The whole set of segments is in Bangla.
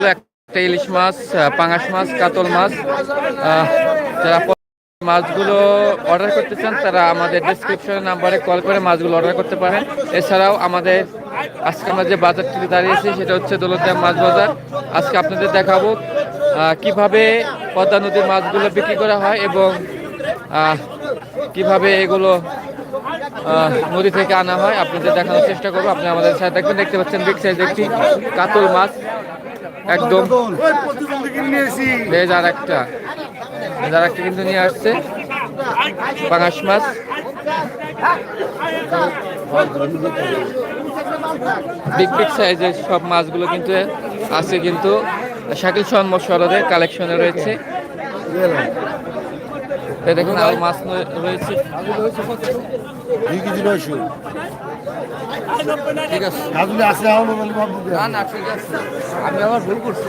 একটা ইলিশ মাছ পাঙাশ মাছ, কাতল মাছ যারা মাছগুলো অর্ডার করতে চান, তারা আমাদের ডিসক্রিপশন নাম্বারে কল করে মাছগুলো অর্ডার করতে পারেন। এছাড়াও আমাদের আজকে আমরা যে বাজারটিতে দাঁড়িয়েছি, সেটা হচ্ছে দৌলতদিয়া মাছ বাজার। আজকে আপনাদের দেখাবো কীভাবে পদ্মা নদীর মাছগুলো বিক্রি করা হয় এবং কীভাবে এগুলো নদী থেকে আনা হয়। আপনাদের দেখানোর চেষ্টা করব। আপনি আমাদের সাথে দেখবেন দেখতে পাচ্ছেন বিগ সাইজ একটি কাতল মাছ। একদম। ভেজ আর একটা ভেজ আর একটা কিন্তু নিয়ে আসছে। পাঙাশ মাছ। বিগ বিগ সাইজের সব মাছগুলো কিন্তু আছে কিন্তু। শাকিল সন্মত সরদের কালেকশনে রয়েছে। দেখুন আরও মাছ রয়েছে। দুই কেজি নয়শো ঠিক আছে। না না ঠিক আছে। আমি আবার ভুল করছি।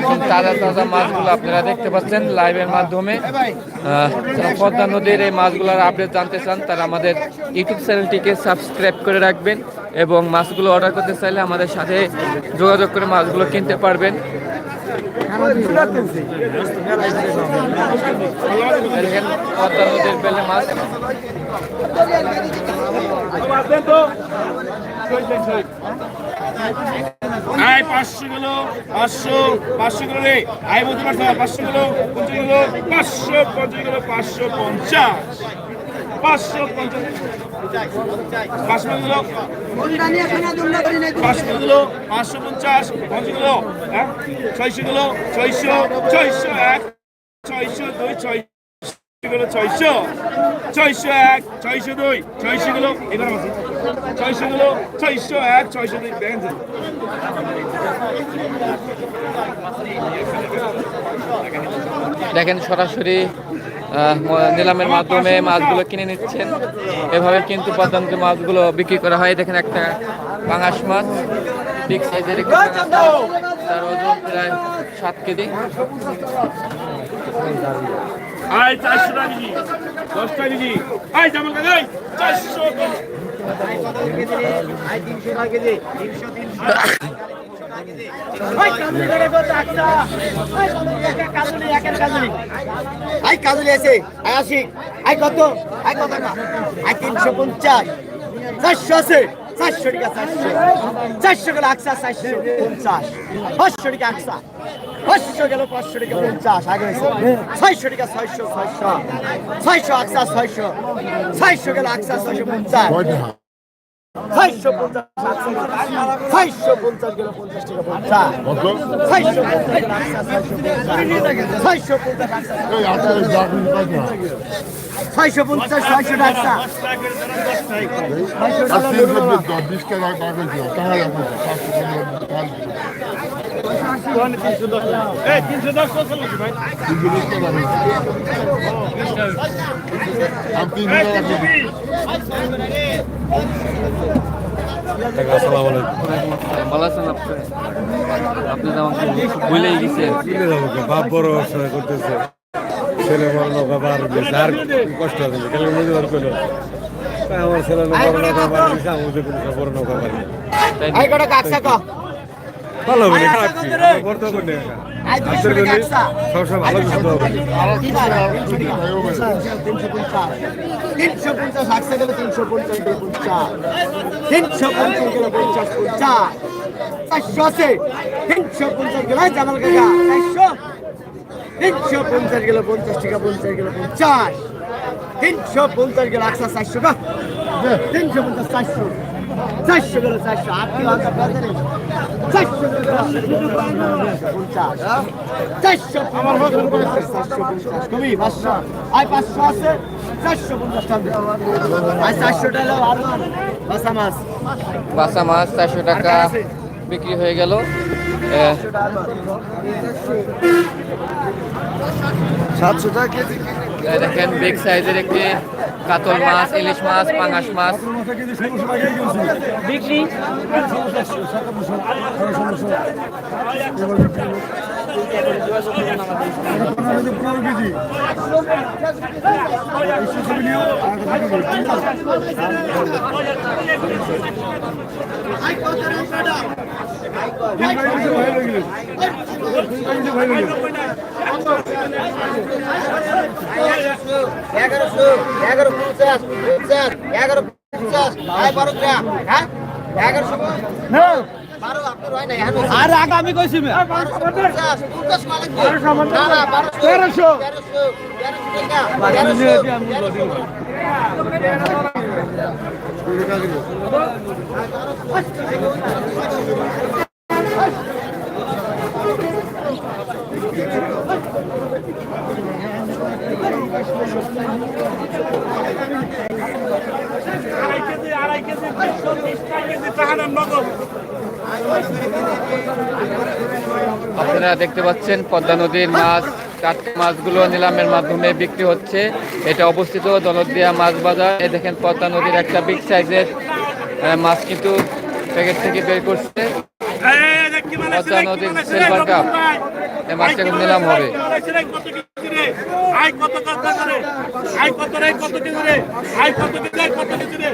এখন তাজা তাজা মাছগুলো আপনারা দেখতে পাচ্ছেন লাইভের মাধ্যমে। পদ্মা নদীর এই মাছগুলোর আপডেট জানতে চান, তারা আমাদের ইউটিউব চ্যানেলটিকে সাবস্ক্রাইব করে রাখবেন এবং মাছগুলো অর্ডার করতে চাইলে আমাদের সাথে যোগাযোগ করে মাছগুলো কিনতে পারবেন। পদ্মা নদীর বেলে মাছ। আয় পাঁচশো কিলো পাঁচশো পাঁচশো কিলো রে আয় বলতে পারছ না, পাঁচশো কিলো পঞ্চাশ কিলো পাঁচশো পঞ্চাশ কিলো পাঁচশো পঞ্চাশ। পাঁচশো পঞ্চাশ। পাঁচশো কিলো পাঁচশো কিলো পাঁচশো পঞ্চাশ পঞ্চাশ কিলো হ্যাঁ? ছয়শো কিলো ছয়শো ছয়শো এক ছয়শো দুই ছয় কিলো ছয়শো ছয়শো এক, ছয়শো দুই, ছয়শো কিলো, এবার আছে ছয়শো কিলো, ছয়শো এক, ছয়শো দুই দেখেন দেখেন সরাসরি নিলামের মাধ্যমে মাছগুলো কিনে নিচ্ছেন। এভাবে কিন্তু পদ্মান্ত মাছগুলো বিক্রি করা হয়। দেখেন একটা পাঙাশ মাছ বিগ সাইজের। তার ওজন প্রায় সাত কেজি। আয় চারশো টাকা কেজি দশ টাকা কেজি আয় জামাল কাকা আয়। চারশো আই কাজলি আছে। আই আশি আই কত? আই কত টাকা? আই তিনশো পঞ্চাশ। চারশো আছে। চারশো টাকা, চারশো। চারশো গেল একশো, চারশো পঞ্চাশ। পাঁচশো টাকা আকসা পাঁচশো গেল পাঁচশো টাকা পঞ্চাশ, আগে ছয়শো টাকা, ছয়শো ছয়শো। ছয়শো আকসা ছয়শো। ছয়শো গেল আকসা ছয়শো পঞ্চাশ। ছয়শো পঞ্চাশ ছয়শো পঞ্চাশ গেল পঞ্চাশ টাকা পঞ্চাশ ছয়শো পঞ্চাশ ছয়শো টাকা টাকা লাগবে ভালো আছেন আপনি আপনি তো আমাকে ভুলেই গেছেন বাপ বড় ব্যবসা করতেছে ছেলে আর কষ্ট হবে কেন মজুর করল আমার ছেলে বড় নৌকা। দিয়েছে কোনো বড় নৌকা বার ভালো হবে খারাপ কি সবসময় ভালো কিছু হবে। তিনশো পঞ্চাশ তিনশো পঞ্চাশ আকসা গেলে তিনশো পঞ্চাশ গেলে পঞ্চাশ। তিনশো পঞ্চাশ গেলে পঞ্চাশ পঞ্চাশ। চারশো আছে। তিনশো পঞ্চাশ গেলে জামাল কাকা চারশো। তিনশো পঞ্চাশ গেলে পঞ্চাশ টাকা পঞ্চাশ গেলে পঞ্চাশ। তিনশো পঞ্চাশ গেলে আকসা চারশো কা তিনশো পঞ্চাশ চারশো। চারশো গেলে চারশো আট কিলো পারবে চারশো পঞ্চাশ চারশো। আমার চারশো পঞ্চাশ। কবি পাঁচশো। আয় পাঁচশো আছে চারশো পঞ্চাশ টাকা আয় চারশো টাকা আর বাসা মাছ। বাসা মাছ চারশো টাকা বিক্রি হয়ে গেল। সাতশো টাকা কেজি। দেখেন বিগ সাইজের একটি কাতল মাছ ইলিশ মাছ পাঙাশ মাছ। বিক্রি? এগারোশো এগারো পঞ্চাশ পঞ্চাশ এগারো পঞ্চাশ আয় বারো গ্রাম হ্যাঁ? এগারোশো বারো আপনার হয় না আর আগে আমি কইছি মানে তেরোশো। তেরোশো তেরোশো টাকা তেরোশো আড়াই কেজি আড়াই কেজি তিনশো বিশ টাকা কেজি পাহাড়ের নগদ আপনারা দেখতে পাচ্ছেন পদ্মা নদীর মাছ টাটকা মাছগুলো নিলামের মাধ্যমে বিক্রি হচ্ছে। এটা অবস্থিত দনদিয়া মাছ বাজার। এ দেখেন পদ্মা নদীর একটা বিগ সাইজের মাছ কিন্তু প্যাকেট থেকে বের করছে। পদ্মা নদীর সিলভার কাপ এই মাছটা নিলাম হবে। আই কত কত করে আই কত রে, কত কেজি রে আই কত কেজি রে, কত কেজি রে।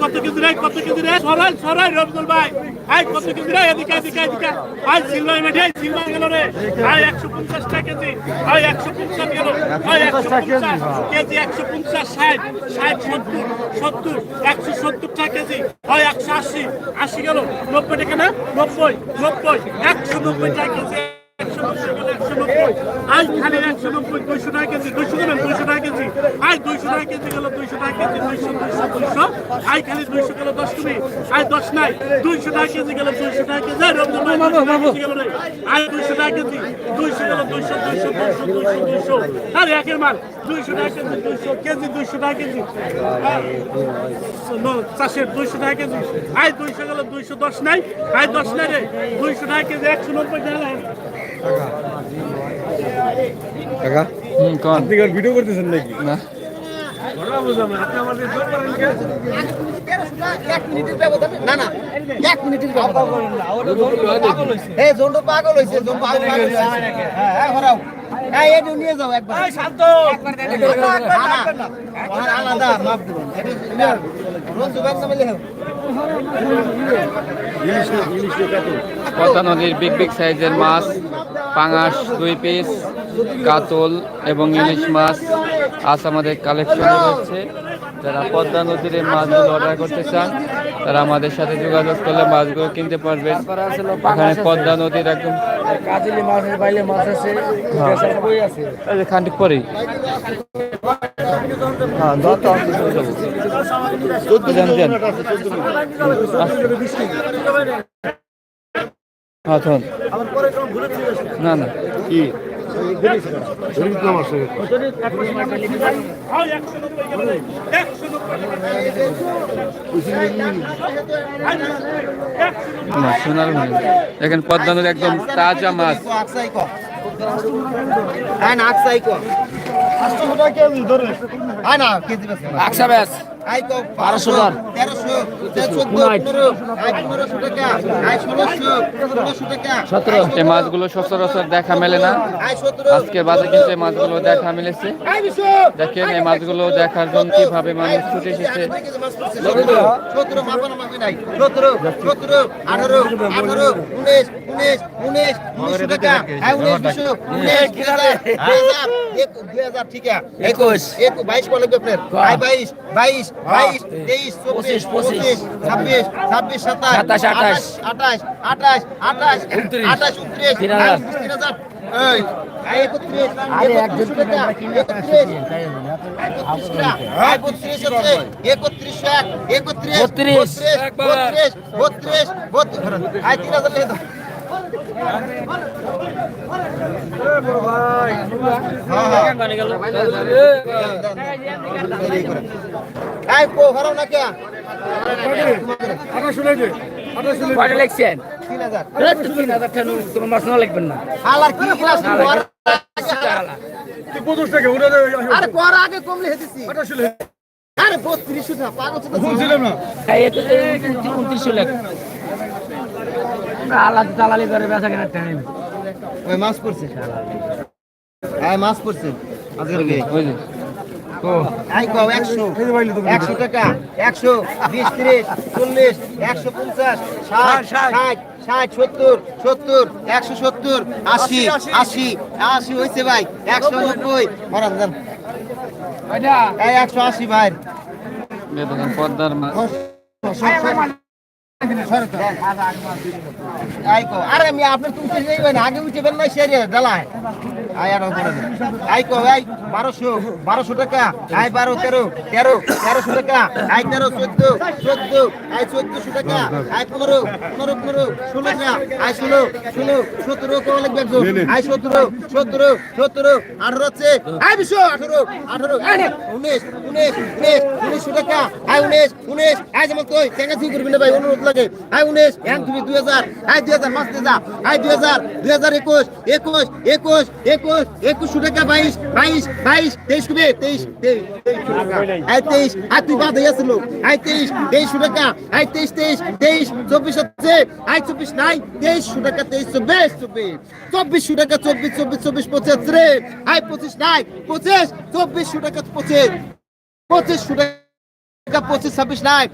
কত কেজি রে, কত কেজি রে, সরাই সরাই ভাই। আই কত কেজি রে, এদিকে এদিকে এদিকে। আই সিলভার গেল রে। আই একশো পঞ্চাশ টাকা কেজি আই একশো পঞ্চাশ গেল। আই একশো কেজি, একশো পঞ্চাশ, ষাট ষাট, সত্তর সত্তর, একশো সত্তর কেজি হয় একশো আশি আশি গেল। নব্বই টাকা না? নব্বই নব্বই, একশো নব্বই টাকা কেজি। আজ খালি একশো নব্বই দুইশো টাকা কেজি দুইশো গেলেন দুইশো টাকা কেজি আজ দুইশো টাকা কেজি গেল দুইশো টাকা কেজি দুইশো দুইশো দুইশো আজ খালি দুইশো গেল দশ তুমি আজ দশ নাই দুইশো টাকা কেজি গেল দুইশো টাকা কেজি আজ দুইশো টাকা কেজি দুইশো গেল দুইশো দুইশো দুইশো দুইশো দুইশো আরে একের মাল দুইশো টাকা কেজি দুইশো কেজি দুইশো টাকা কেজি চাষের দুইশো টাকা কেজি আয় দুইশো গেল দুইশো দশ নাই আয় দশ নাই রে দুইশো টাকা কেজি একশো নব্বই টাকা কাকা হুম কোন আপনি কি ভিডিও করতেছেন নাকি না এক মিনিটের ব্যবধানে না না এক মিনিটের ব্যবধানে এই জন্ডু পাগল হয়েছে হ্যাঁ হ্যাঁ হ্যাঁ আলাদা মাপ পদ্মা নদীর বিগ বিগ সাইজের মাছ পাঙাশ দুই পিস কাতল এবং ইলিশ মাছ আজ আমাদের কালেকশন রয়েছে। যারা পদ্মা নদীর এই মাছগুলো অর্ডার করতে চান তারা আমাদের সাথে যোগাযোগ করলে মাছগুলো কিনতে পারবেন। এখানে পদ্মা নদীর একদম কাজলি মাছের আছে বেসার বই আছে। এই যে খানিক পরেই। হ্যাঁ হ্যাঁ না না কি হয় না সোনার মনে দেখেন পদ্মা নদীর একদম তাজা মাছ কো হ্যাঁ না আকসাই কো 800 টাকা কেজি ধরে হ্যাঁ না কেজি বেশ আকসা ব্যাস আই কো 1200 টাকা। 1300 14 আই 1500 টাকা আই 1600 1600 টাকা। 17 এই মাছগুলো সচরাচর দেখা মেলে না। আজকে বাজে কিন্তু এই মাছগুলো দেখা মিলেছে। আই 20 দেখেন এই মাছগুলো দেখার জন্য কীভাবে মানুষ ছুটে এসেছে। আঠারো উনিশ উনিশ উনিশ টাকা। হ্যাঁ উনিশ দুশো উনিশ দুই হাজার ঠিক আছে। একুশ। বাইশ বলে আপনার? আই বাইশ বাইশ বাইশ তেইশ চব্বিশ পঁচিশ। ছাব্বিশ ছাব্বিশ সাতাশ আঠাশ। আঠাশ আঠাশ আঠাশ আঠাশ উনত্রিশ। তিন হাজার। একত্রিশ একত্রিশ বত্রিশ। বত্রিশ বত্রিশ বত্রিশ আয় তিন হাজার লেগে দাও আয় কো হারাও না কি ক্লাস আরে কর আগে কমলে হেতেছি আরে বত্রিশ পাগল শুনছিলাম না এই তো উনত্রিশশো লেখ আলাদা দালালি করে বেচা কেনার টাইম। ওই মাছ পড়ছে। আয় মাছ পড়ছে। আজকের আই কও একশো। একশো টাকা। একশো বিশ ত্রিশ চল্লিশ একশো পঞ্চাশ ষাট ষাট ষাট। সত্তর সত্তর একশো সত্তর আশি আশি আশি। হয়েছে ভাই। একশো নব্বই। মরান যান একশো আশি ভাই। পদ্মার মাছ আইকো আরে আমি আপনার তুলতে আগে উঠেবেন না সেরে ডালায় আর আই বারোশো বারোশো টাকা। আই বারো তেরো তেরো তেরোশো টাকা। আই তেরো চোদ্দ চোদ্দ আই চোদ্দশো টাকা। আই পনেরো পনেরো পনেরো ষোলো টাকা। আই ষোলো ষোলো সতেরো কেমন লাগবে একজন? আই সতেরো সতেরো সতেরো আঠারো হচ্ছে আই বিশো আঠারো আঠারো আই উনিশ উনিশ উনিশ উনিশশো টাকা। আই উনিশ উনিশ আই যেমন তুই চেঙ্গা তুই করবি না ভাই অনুরোধ লাগে। আই উনিশ এক তুমি দুই হাজার আই দুই হাজার যা আই দুই হাজার দুই হাজার একুশ একুশ একুশ একুশ একুশশো টাকা বাইশ বাইশ বাইশ তেইশ কবে তেইশ আই তেইশ আর তুই বাদ হয়ে আসলো আই তেইশ তেইশশো টাকা আই তেইশ তেইশ তেইশ চব্বিশ হচ্ছে আই চব্বিশ নাই তেইশশো টাকা তেইশ চব্বিশ চব্বিশ চব্বিশশো টাকা চব্বিশ চব্বিশ চব্বিশ পঁচিশ রে আই পঁচিশ নাই পঁচিশ চব্বিশশো টাকা পঁচিশ পঁচিশশো টাকা পঁচিশ ছাব্বিশ নাই।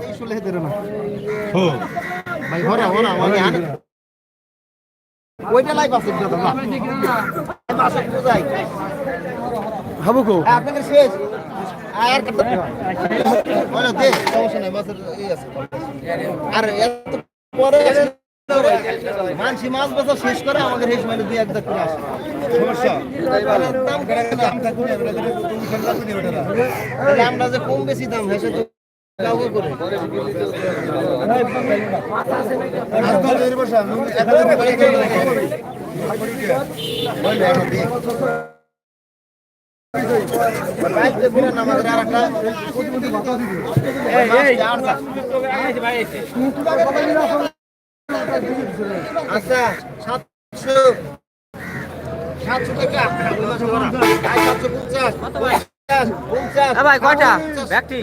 তেইশ ষোলো হেদের না ভাই হরা হরা ওইটা লাইভ আছে দাদা মাসে পূজাই আপনাদের শেষ। আর কাটতে ওরা দে সমস্যা নাই মাছের এই আছে। আর এত পরে মানসি মাছ বেচা শেষ করে আমাদের দুই এক করে আসে। সমস্যা? দাম আমরা যে কম বেশি দাম হেসে আচ্ছা সাতশো। সাতশো টাকা। সাতশো পঞ্চাশ। ভাই, কয়টা? ব্যক্তি?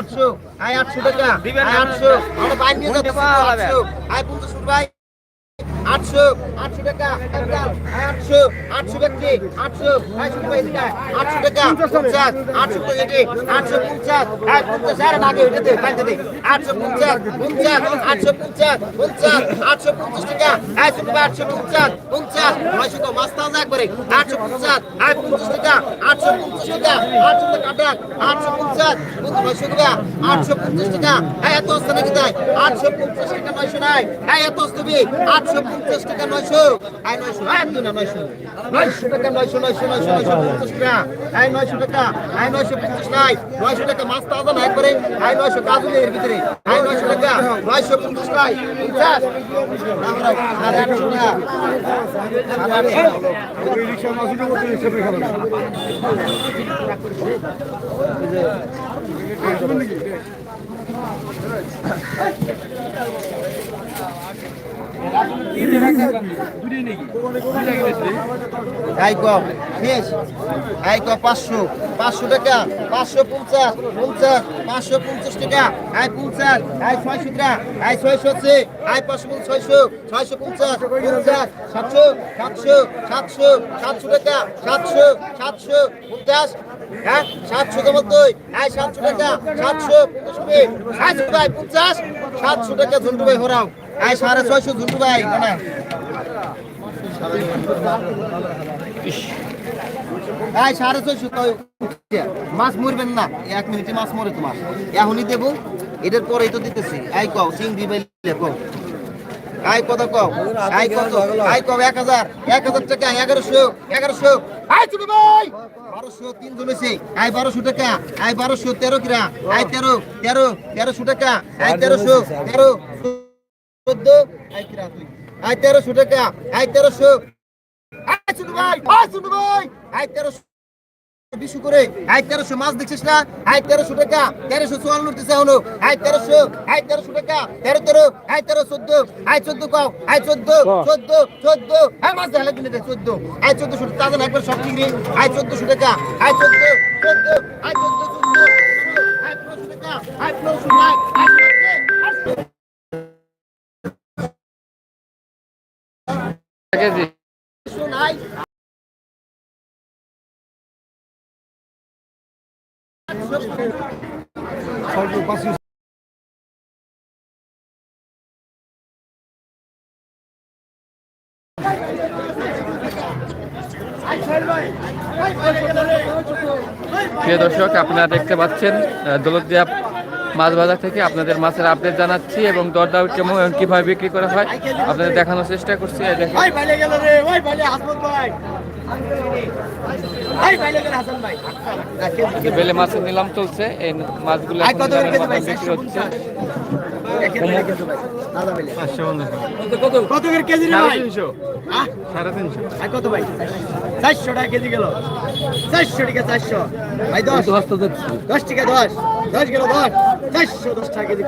সাতশো, আটশো, আটশো টাকা, আয় আটশো, আটশো, ভাই। আটশো আটশো টাকা আটশো আটশো ব্যক্তি, আটশো এদিকে আয়। আটশো টাকা পঞ্চাশ, আটশো টাকা এটি আটশো পঞ্চাশ আয় পঞ্চাশ, আর আগে বাইরে দে আটশো পঞ্চাশ পঞ্চাশ, আটশো পঞ্চাশ পঞ্চাশ, আটশো পঞ্চাশ টাকা আয় শুধু ভাই আটশো পঞ্চাশ পঞ্চাশ, নয়শো তো মাছ তাজা একবারে, আটশো পঞ্চাশ আয় পঞ্চাশ টাকা, আটশো পঞ্চাশ টাকা, আটশো টাকা আটশো পঞ্চাশ, নয়শো টাকা, আটশো পঞ্চাশ টাকা এত অস্ত নাকি তাই আটশো পঞ্চাশ টাকা, নয়শো নাই আয় এত অস্তবি আটশো পঞ্চাশ টাকা নয়শো। আয় নয়শো আয় না নয়শো। নয়শো টাকা, নয়শো নয়শো নয়শো নয়শো পঞ্চাশ টাকা। আয় নয়শো টাকা আয় নয়শো পঞ্চাশ নাই। নয়শো টাকা মাছ তাজা না একবারে। আয় নয়শো কাজুলের ভিতরে। আয় নয়শো টাকা, নয়শো পঞ্চাশ নাই। পঞ্চাশ। পাঁচশো। পাঁচশো টাকা পঞ্চাশ পঞ্চাশ, পাঁচশো পঞ্চাশ টাকা। টাকা। পঞ্চাশ সাতশো সাতশো টাকা, সাতশো পঞ্চাশ হ্যাঁ? সাতশো টাকা, সাতশো পঞ্চাশ সাতশো টাকা ভাই, হরাও। আই সাড়ে ছয়শো ঝুন্টু ভাই এই সাড়ে ছয়শো মাছ মরবেন না। এক মিনিটে মাছ মরে তোমার। এখনই দেবো। এটার পরেই তো দিতেছি। আই কও, চিংড়ি বাইলে কও। আই কত কও। আই কত? আই কও, এক হাজার। এক হাজার টাকা, এগারোশো। এগারোশো। আই চুনি ভাই! বারোশো, তিন হয়েছে। আই বারোশো টাকা। আই বারোশো, তেরো কিরা। আই তেরো তেরো, তেরোশো টাকা। আই তেরোশো, তেরো। চোদ্দ তুই। তেরোশো টাকা আই তেরোশো। শুনু ভাই শুনু ভাই। আই তেরোশো বিশু করে আই তেরোশো মাছ দেখছিস না? আই তেরোশো টাকা তেরোশো চুয়ান্ন হলো আই তেরোশো তেরোশো টাকা তেরো তেরো আই তেরো চোদ্দ আই চোদ্দ কও আই চোদ্দ চোদ্দ চোদ্দ। আই মাছ দেখা লাগবে না চোদ্দ। আই চোদ্দশো তাজা একবার সব নেই চোদ্দশো টাকা আই চোদ্দ চোদ্দ আই চোদ্দ চোদ্দ আই পনেরোশো টাকা আই পনেরোশো নাই কেজি প্রিয় দর্শক আপনারা দেখতে পাচ্ছেন দৌলতদিয়া মাছ বাজার থেকে আপনাদের মাছের আপডেট জানাচ্ছি এবং দরদাম কেমন এবং কীভাবে বিক্রি করা হয় আপনাদের দেখানোর চেষ্টা করছি এই দেখেন। ওই ভাইলে গেল রে ওই ভাইলে হাসমত ভাই। ওই ভাইলে গেল হাসান ভাই। যে বেলে মাছের নিলাম চলছে এই মাছগুলো বিক্রি হচ্ছে। কত করে কেজি রে ভাই? আই কত ভাই? চারশো টাকা কেজি গেল। চারশো টাকা চারশো। ভাই দশ। দশ টাকা দশ। দশ গেল দশ। চারশো দশ টাকা কেজি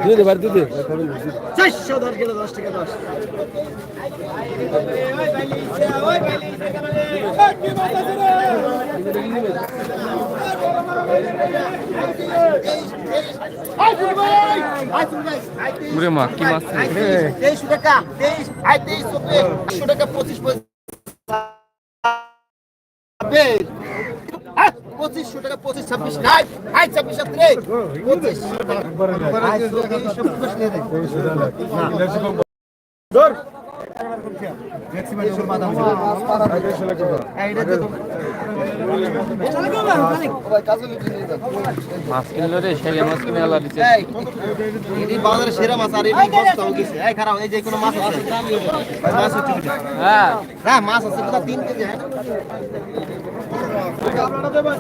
চারশো দশ টাকা দশ মা কি মাছ তেইশশো টাকা তেইশ আই তেইশ একশো টাকা পঁচিশ পঁচিশশো টাকা পঁচিশ ছাব্বিশ নাই আই ছাব্বিশ সাতরে বাজারে সেরা মাছ আর এই হয়ে খারাপ এই যে কোনো মাছ আছে হ্যাঁ হ্যাঁ মাছ আছে তিন কেজি হ্যাঁ